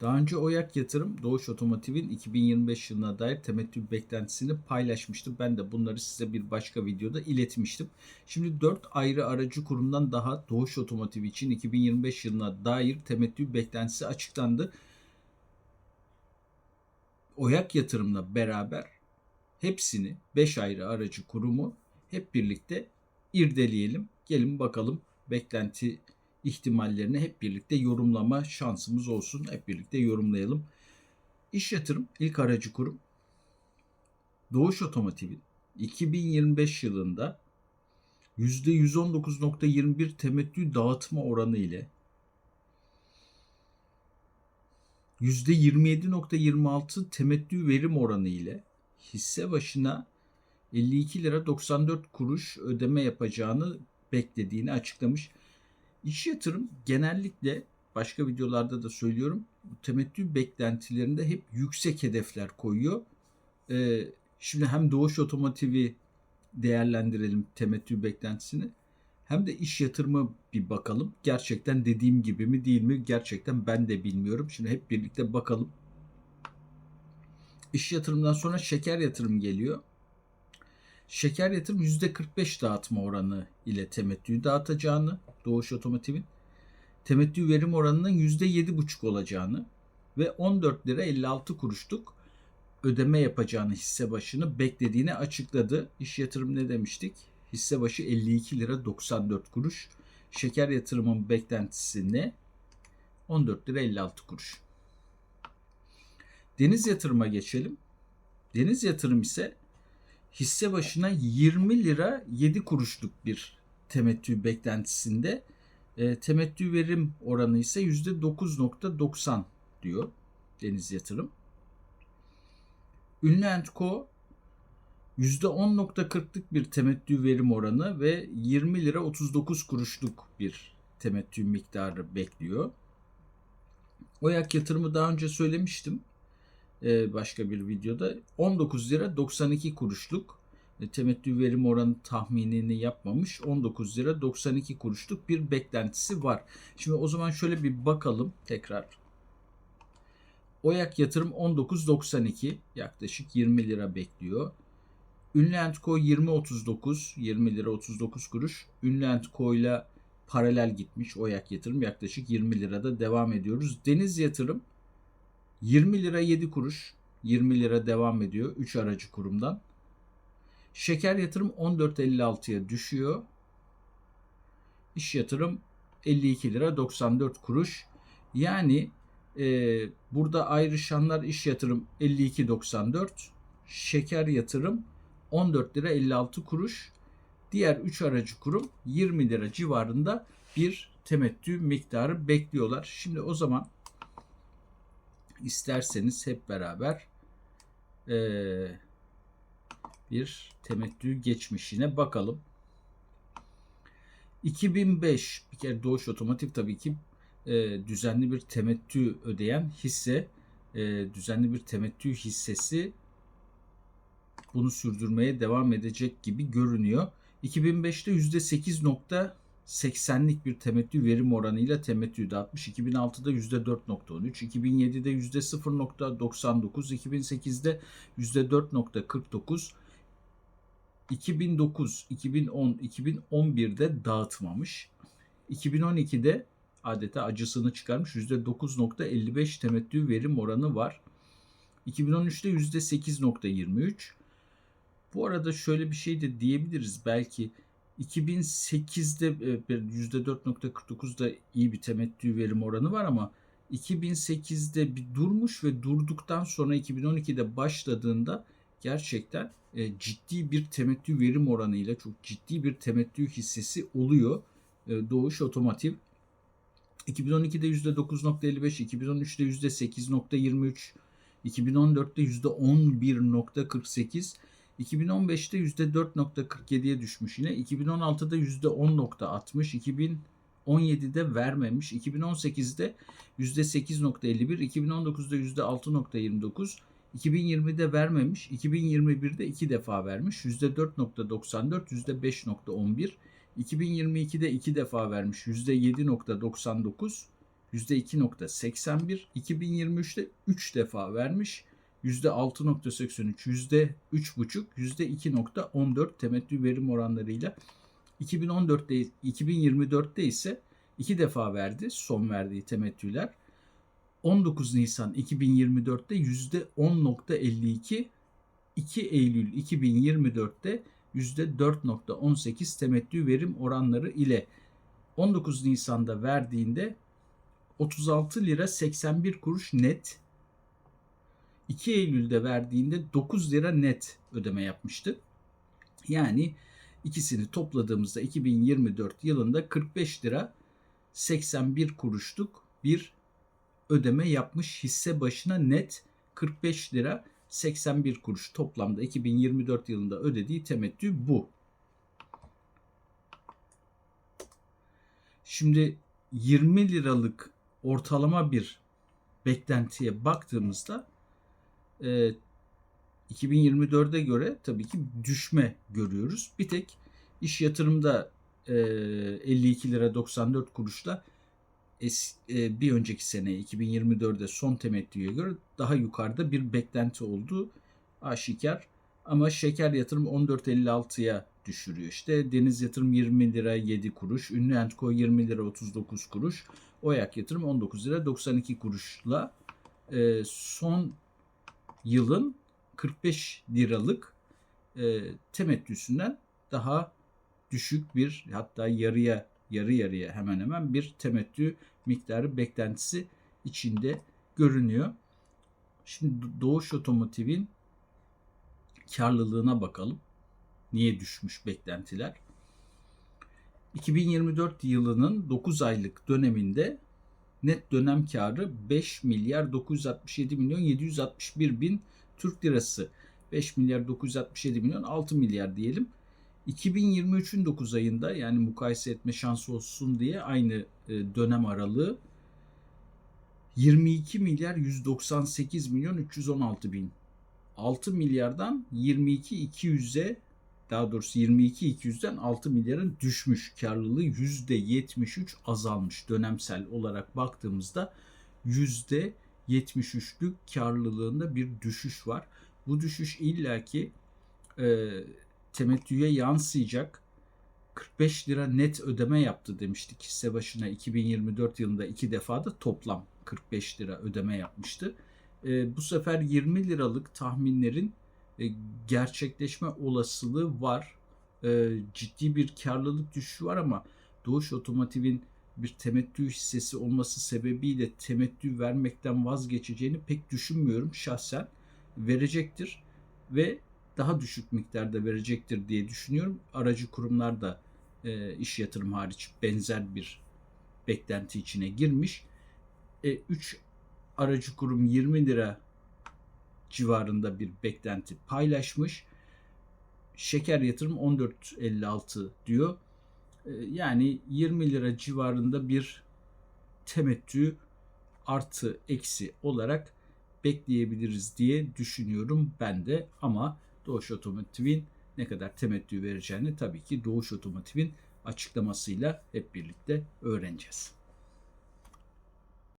Daha önce Oyak Yatırım Doğuş Otomotiv'in 2025 yılına dair temettü beklentisini paylaşmıştı. Ben de bunları size bir başka videoda iletmiştim. Şimdi 4 ayrı aracı kurumdan daha Doğuş Otomotiv için 2025 yılına dair temettü beklentisi açıklandı. Oyak Yatırım'la beraber hepsini 5 ayrı aracı kurumu hep birlikte irdeleyelim. Gelin bakalım beklenti ihtimallerini hep birlikte yorumlama şansımız olsun. Hep birlikte yorumlayalım. İş yatırım ilk aracı kurum Doğuş Otomotiv'in 2025 yılında %119.21 temettü dağıtma oranı ile %27.26 temettü verim oranı ile hisse başına 52 lira 94 kuruş ödeme yapacağını beklediğini açıklamış. İş yatırım genellikle başka videolarda da söylüyorum temettü beklentilerinde hep yüksek hedefler koyuyor. Ee, şimdi hem Doğuş Otomotiv'i değerlendirelim temettü beklentisini hem de iş yatırımı bir bakalım. Gerçekten dediğim gibi mi değil mi? Gerçekten ben de bilmiyorum. Şimdi hep birlikte bakalım. İş yatırımdan sonra şeker yatırım geliyor. Şeker yatırım %45 dağıtma oranı ile temettüyü dağıtacağını, Doğuş Otomotiv'in temettü verim oranının %7,5 olacağını ve 14 lira 56 kuruşluk ödeme yapacağını hisse başını beklediğini açıkladı. İş yatırım ne demiştik? Hisse başı 52 lira 94 kuruş. Şeker yatırımın beklentisi ne? 14 lira 56 kuruş. Deniz yatırıma geçelim. Deniz yatırım ise hisse başına 20 lira 7 kuruşluk bir temettü beklentisinde. E, temettü verim oranı ise %9.90 diyor Deniz Yatırım. Ünlü Co %10.40'lık bir temettü verim oranı ve 20 lira 39 kuruşluk bir temettü miktarı bekliyor. Oyak yatırımı daha önce söylemiştim başka bir videoda. 19 lira 92 kuruşluk e, temettü verim oranı tahminini yapmamış. 19 lira 92 kuruşluk bir beklentisi var. Şimdi o zaman şöyle bir bakalım tekrar. Oyak yatırım 19.92 yaklaşık 20 lira bekliyor. Ünlü Co 20.39 20 lira 39 kuruş. Ünlü Co ile paralel gitmiş Oyak yatırım yaklaşık 20 lirada devam ediyoruz. Deniz yatırım 20 lira 7 kuruş 20 lira devam ediyor 3 aracı kurumdan. Şeker yatırım 14.56'ya düşüyor. İş yatırım 52 lira 94 kuruş. Yani e, burada ayrışanlar iş yatırım 52.94, şeker yatırım 14 lira 56 kuruş. Diğer 3 aracı kurum 20 lira civarında bir temettü miktarı bekliyorlar. Şimdi o zaman isterseniz hep beraber eee bir temettü geçmişine bakalım. 2005 bir kere Doğuş Otomotiv tabii ki e, düzenli bir temettü ödeyen hisse e, düzenli bir temettü hissesi bunu sürdürmeye devam edecek gibi görünüyor. 2005'te %8.80'lik bir temettü verim oranıyla temettü dağıtmış. 2006'da %4.13, 2007'de %0.99, 2008'de %4.49, 2009, 2010, 2011'de dağıtmamış. 2012'de adeta acısını çıkarmış. %9.55 temettü verim oranı var. 2013'te %8.23. Bu arada şöyle bir şey de diyebiliriz. Belki 2008'de %4.49'da iyi bir temettü verim oranı var ama 2008'de bir durmuş ve durduktan sonra 2012'de başladığında gerçekten e, ciddi bir temettü verim oranıyla çok ciddi bir temettü hissesi oluyor e, Doğuş Otomotiv. 2012'de %9.55, 2013'te %8.23, 2014'te %11.48, 2015'te %4.47'ye düşmüş yine. 2016'da %10.60, 2017'de vermemiş, 2018'de %8.51, 2019'da %6.29, 2020'de vermemiş, 2021'de iki defa vermiş. %4.94, %5.11. 2022'de iki defa vermiş. %7.99. %2.81. 2023'te 3 defa vermiş. %6.83, %3.5, %2.14 temettü verim oranlarıyla 2014'te 2024'te ise 2 defa verdi son verdiği temettüler. 19 Nisan 2024'te %10.52, 2 Eylül 2024'te %4.18 temettü verim oranları ile 19 Nisan'da verdiğinde 36 lira 81 kuruş net 2 Eylül'de verdiğinde 9 lira net ödeme yapmıştı. Yani ikisini topladığımızda 2024 yılında 45 lira 81 kuruşluk bir ödeme yapmış hisse başına net 45 lira 81 kuruş toplamda 2024 yılında ödediği temettü bu. Şimdi 20 liralık ortalama bir beklentiye baktığımızda e, 2024'e göre tabii ki düşme görüyoruz. Bir tek iş yatırımda e, 52 lira 94 kuruşla es, e, bir önceki sene 2024'de son temettüye göre daha yukarıda bir beklenti olduğu aşikar. Ama şeker yatırım 14.56'ya düşürüyor. İşte deniz yatırım 20 lira 7 kuruş, ünlü Entko 20 lira 39 kuruş, Oyak yatırım 19 lira 92 kuruşla e, son yılın 45 liralık e, temettüsünden daha düşük bir hatta yarıya yarı yarıya hemen hemen bir temettü miktarı beklentisi içinde görünüyor. Şimdi Doğuş Otomotiv'in karlılığına bakalım. Niye düşmüş beklentiler? 2024 yılının 9 aylık döneminde net dönem karı 5 milyar 967 milyon 761 bin Türk lirası. 5 milyar 967 milyon 6 milyar diyelim. 2023'ün 9 ayında yani mukayese etme şansı olsun diye aynı e, dönem aralığı 22 milyar 198 milyon 316 bin. 6 milyardan 22 200'e daha doğrusu 22 200'den 6 milyarın düşmüş karlılığı %73 azalmış dönemsel olarak baktığımızda %73'lük karlılığında bir düşüş var. Bu düşüş illaki e, temettüye yansıyacak 45 lira net ödeme yaptı demiştik hisse başına 2024 yılında iki defa da toplam 45 lira ödeme yapmıştı. E, bu sefer 20 liralık tahminlerin gerçekleşme olasılığı var. E, ciddi bir karlılık düşüşü var ama Doğuş Otomotiv'in bir temettü hissesi olması sebebiyle temettü vermekten vazgeçeceğini pek düşünmüyorum şahsen. Verecektir ve daha düşük miktarda verecektir diye düşünüyorum. Aracı kurumlar da e, iş yatırım hariç benzer bir beklenti içine girmiş. 3 e, aracı kurum 20 lira civarında bir beklenti paylaşmış. Şeker yatırım 14.56 diyor. E, yani 20 lira civarında bir temettü artı eksi olarak bekleyebiliriz diye düşünüyorum ben de ama Doğuş Otomotiv'in ne kadar temettü vereceğini tabii ki Doğuş Otomotiv'in açıklamasıyla hep birlikte öğreneceğiz.